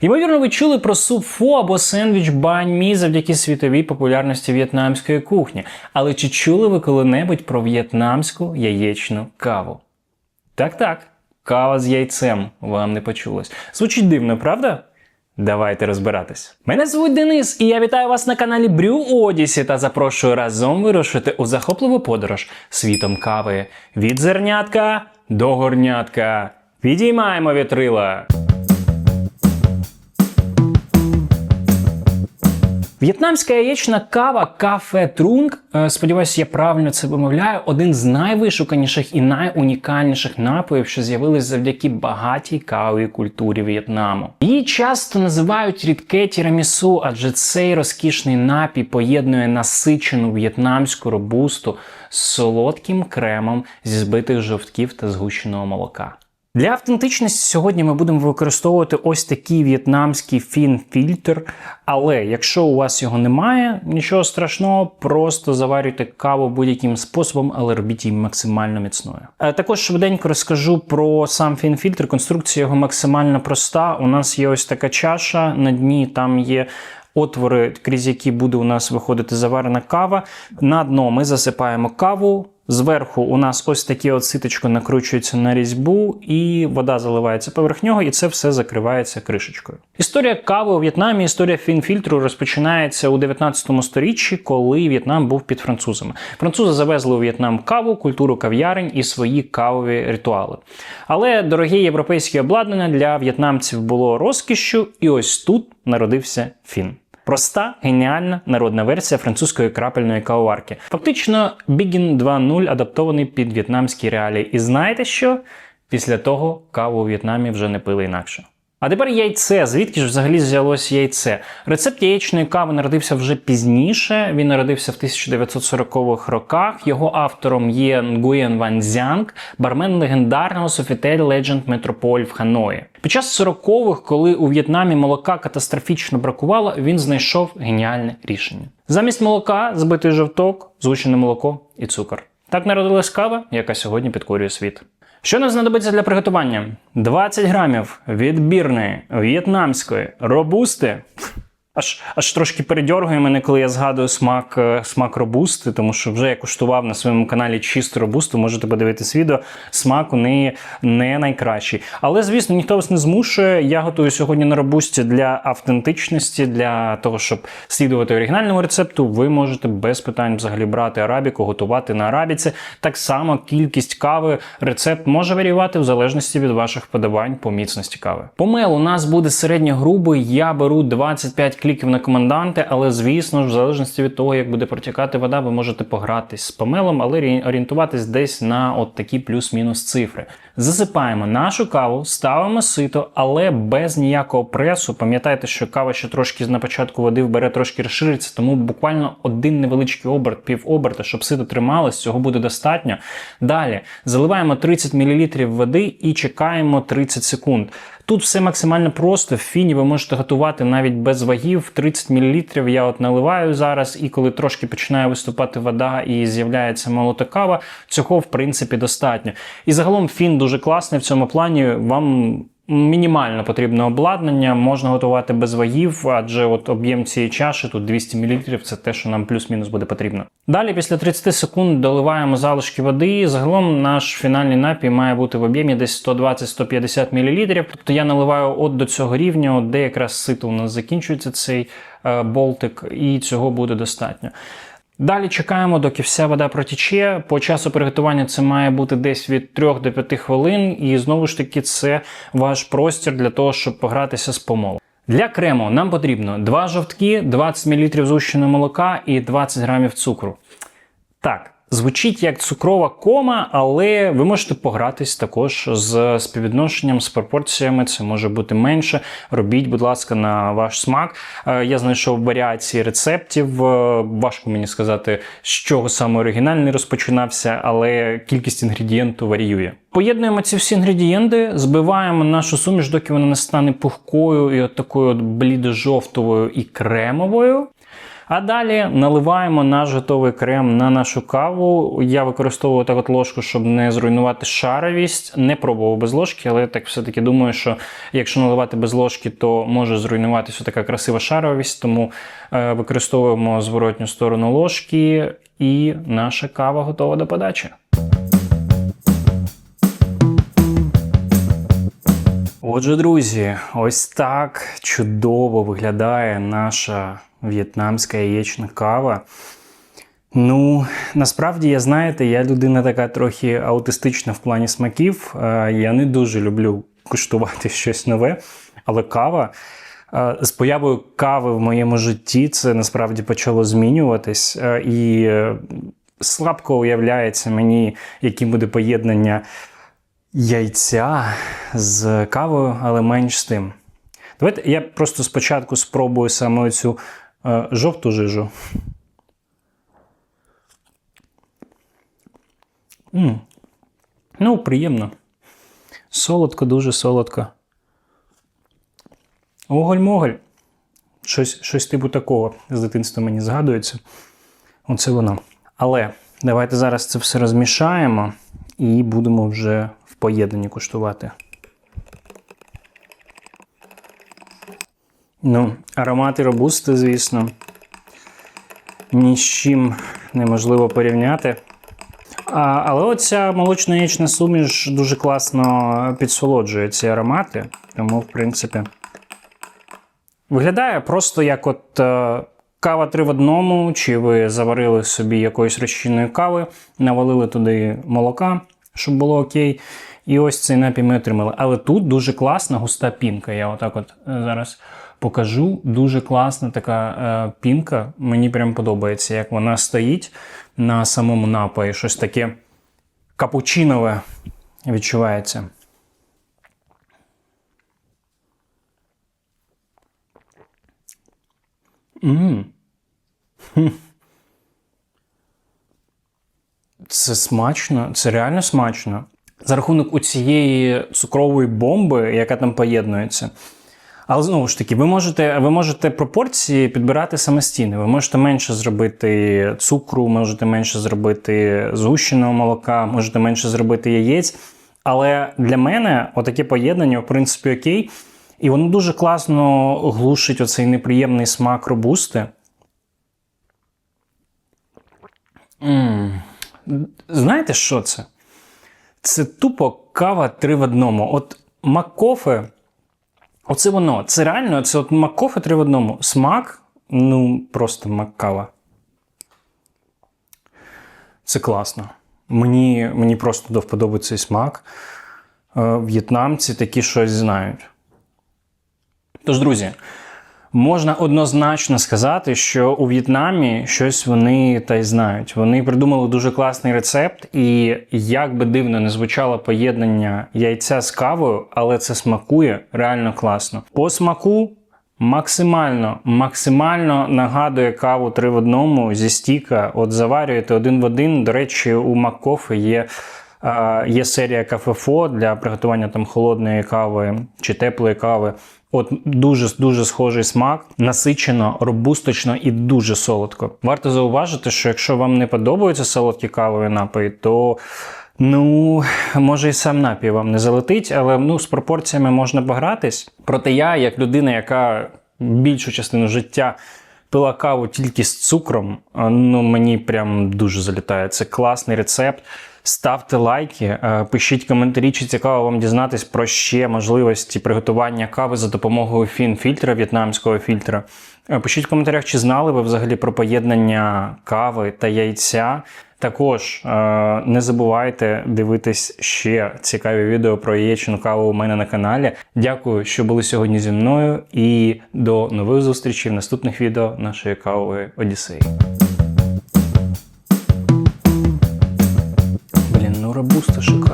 Ймовірно, ви чули про суп фо або сендвіч бань мі завдяки світовій популярності в'єтнамської кухні. Але чи чули ви коли-небудь про в'єтнамську яєчну каву? Так, так, кава з яйцем вам не почулось. Звучить дивно, правда? Давайте розбиратись. Мене звуть Денис, і я вітаю вас на каналі Брю Одісі та запрошую разом вирушити у захопливу подорож світом кави від зернятка до горнятка. Підіймаємо вітрила! В'єтнамська яєчна кава кафе Трунг, е, сподіваюся, я правильно це вимовляю, один з найвишуканіших і найунікальніших напоїв, що з'явились завдяки багатій кавовій культурі В'єтнаму. Її часто називають рідке тірамісу, адже цей розкішний напій поєднує насичену в'єтнамську робусту з солодким кремом зі збитих жовтків та згущеного молока. Для автентичності сьогодні ми будемо використовувати ось такий в'єтнамський фін-фільтр. Але якщо у вас його немає, нічого страшного, просто заварюйте каву будь-яким способом, але робіть її максимально міцною. Е, Також швиденько розкажу про сам фін-фільтр. Конструкція його максимально проста. У нас є ось така чаша, на дні там є. Отвори, крізь які буде у нас виходити заварена кава. На дно ми засипаємо каву. Зверху у нас ось таке от ситочко накручується на різьбу, і вода заливається поверх нього, і це все закривається кришечкою. Історія кави у В'єтнамі, історія фінфільтру розпочинається у 19 сторіччі, коли В'єтнам був під французами. Французи завезли у В'єтнам каву, культуру кав'ярень і свої кавові ритуали. Але дорогі європейські обладнання для в'єтнамців було розкішшю, і ось тут народився фін. Проста, геніальна народна версія французької крапельної кавоварки. Фактично, Бігін 2.0 адаптований під в'єтнамські реалії. І знаєте що? Після того каву у В'єтнамі вже не пили інакше. А тепер яйце. Звідки ж взагалі взялось яйце? Рецепт яєчної кави народився вже пізніше. Він народився в 1940-х роках. Його автором є Нгуєн Ван Зянг, бармен легендарного Sofitel Legend Metropole в Ханої. Під час 40-х, коли у В'єтнамі молока катастрофічно бракувало, він знайшов геніальне рішення. Замість молока збитий жовток, згущене молоко і цукор. Так народилась кава, яка сьогодні підкорює світ. Що нам знадобиться для приготування? 20 грамів відбірної в'єтнамської робусти. Аж аж трошки передьоргує мене, коли я згадую смак е, смак робусти, тому що вже я куштував на своєму каналі чисту робусту, можете подивитись відео. Смак у неї не найкращий. Але, звісно, ніхто вас не змушує. Я готую сьогодні на робусті для автентичності, для того, щоб слідувати оригінальному рецепту. Ви можете без питань взагалі брати арабіку, готувати на арабіці. Так само кількість кави, рецепт може варіювати в залежності від ваших подавань по міцності кави. Помел у нас буде середньогрубий. Я беру 25 кліків на коменданти, але звісно ж, в залежності від того, як буде протікати вода, ви можете погратись з помелом, але орієнтуватись десь на от такі плюс-мінус цифри. Засипаємо нашу каву, ставимо сито, але без ніякого пресу. Пам'ятайте, що кава ще трошки на початку води вбере, трошки розшириться, тому буквально один невеличкий оберт, пів оберта, щоб сито трималось, цього буде достатньо. Далі заливаємо 30 мл води і чекаємо 30 секунд. Тут все максимально просто. В фіні ви можете готувати навіть без вагів. 30 мл я от наливаю зараз, і коли трошки починає виступати вода і з'являється молота кава, цього в принципі достатньо. І загалом фін дуже класний в цьому плані. Вам мінімально потрібне обладнання, можна готувати без вагів, адже от об'єм цієї чаші тут 200 мл, це те, що нам плюс-мінус буде потрібно. Далі, після 30 секунд, доливаємо залишки води. Загалом наш фінальний напій має бути в об'ємі десь 120-150 мл. Тобто я наливаю от до цього рівня, де якраз сито у нас закінчується цей е, болтик, і цього буде достатньо. Далі чекаємо, доки вся вода протіче. По часу приготування це має бути десь від 3 до 5 хвилин, і знову ж таки це ваш простір для того, щоб погратися з помолом. Для крему нам потрібно 2 жовтки, 20 мл зущеного молока і 20 грамів цукру. Так, звучить як цукрова кома, але ви можете погратись також з співвідношенням, з пропорціями. Це може бути менше. Робіть, будь ласка, на ваш смак. Е, Я знайшов варіації рецептів. Е, Важко мені сказати, з чого саме оригінальний розпочинався, але кількість інгредієнту варіює. Поєднуємо ці всі інгредієнти, збиваємо нашу суміш, доки вона не стане пухкою і от такою от блідо-жовтовою і кремовою. А далі наливаємо наш готовий крем на нашу каву. Я використовую так от ложку, щоб не зруйнувати шаровість. Не пробував без ложки, але так все-таки думаю, що якщо наливати без ложки, то може зруйнуватися така красива шаровість. Тому е, використовуємо зворотню сторону ложки, і наша кава готова до подачі. Отже, друзі, ось так чудово виглядає наша в'єтнамська яєчна кава. Ну, насправді, я знаєте, я людина така трохи аутистична в плані смаків. Е, Я не дуже люблю куштувати щось нове, але кава. е, З появою кави в моєму житті це насправді почало змінюватись. Е, І слабко уявляється мені, яким буде поєднання яйця з кавою, але менш з тим. Давайте я просто спочатку спробую саме цю жовту жижу. м Ну, приємно. Солодко, дуже солодко. Оголь-моголь. Щось, щось типу такого з дитинства мені згадується. Оце воно. Але давайте зараз це все розмішаємо і будемо вже в поєднанні куштувати. Ну, аромати робусти, звісно, ні з чим неможливо порівняти. А, але оця молочна яєчна суміш дуже класно підсолоджує ці аромати, тому, в принципі, виглядає просто як от е, кава три в одному, чи ви заварили собі якоїсь розчинної кави, навалили туди молока, щоб було окей. І ось цей напій ми отримали. Але тут дуже класна густа пінка. Я отак от е, зараз покажу. Дуже класна така е, пінка. Мені прям подобається, як вона стоїть на самому напої. Щось таке капучинове відчувається. Мм. Хм. Це смачно, це реально смачно. За рахунок у цієї цукрової бомби, яка там поєднується. Але знову ж таки, ви можете, ви можете пропорції підбирати самостійно. Ви можете менше зробити цукру, можете менше зробити згущеного молока, можете менше зробити яєць. Але для мене отаке поєднання, в принципі, окей. І воно дуже класно глушить оцей неприємний смак робусти. м Знаєте, що це? Це тупо кава три в одному. От маккофе, оце воно. Це реально, це от маккофе три в одному. Смак, ну, просто маккава. Це класно. Мені, мені просто до вподоби цей смак. Е, В'єтнамці такі щось знають. Тож, друзі, можна однозначно сказати, що у В'єтнамі щось вони та й знають. Вони придумали дуже класний рецепт, і як би дивно не звучало поєднання яйця з кавою, але це смакує реально класно. По смаку максимально, максимально нагадує каву три в одному зі стіка. От заварюєте один в один. До речі, у Маккофе є. Є серія кафефо для приготування там холодної кави чи теплої кави. От дуже дуже схожий смак, насичено, робусточно і дуже солодко. Варто зауважити, що якщо вам не подобаються солодкі кавові напої, то ну може і сам напій вам не залетить, але ну з пропорціями можна погратись. Проте я, як людина, яка більшу частину життя пила каву тільки з цукром, ну мені прям дуже залітає. Це класний рецепт. Ставте лайки, е, пишіть коментарі, чи цікаво вам дізнатись про ще можливості приготування кави за допомогою фін-фільтра, в'єтнамського фільтра. Е, Пишіть в коментарях, чи знали ви взагалі про поєднання кави та яйця. Також е, не забувайте дивитись ще цікаві відео про яєчну каву у мене на каналі. Дякую, що були сьогодні зі мною, і до нових зустрічей в наступних відео нашої кавової Одіссеї. Блін, ну робуста шикарно.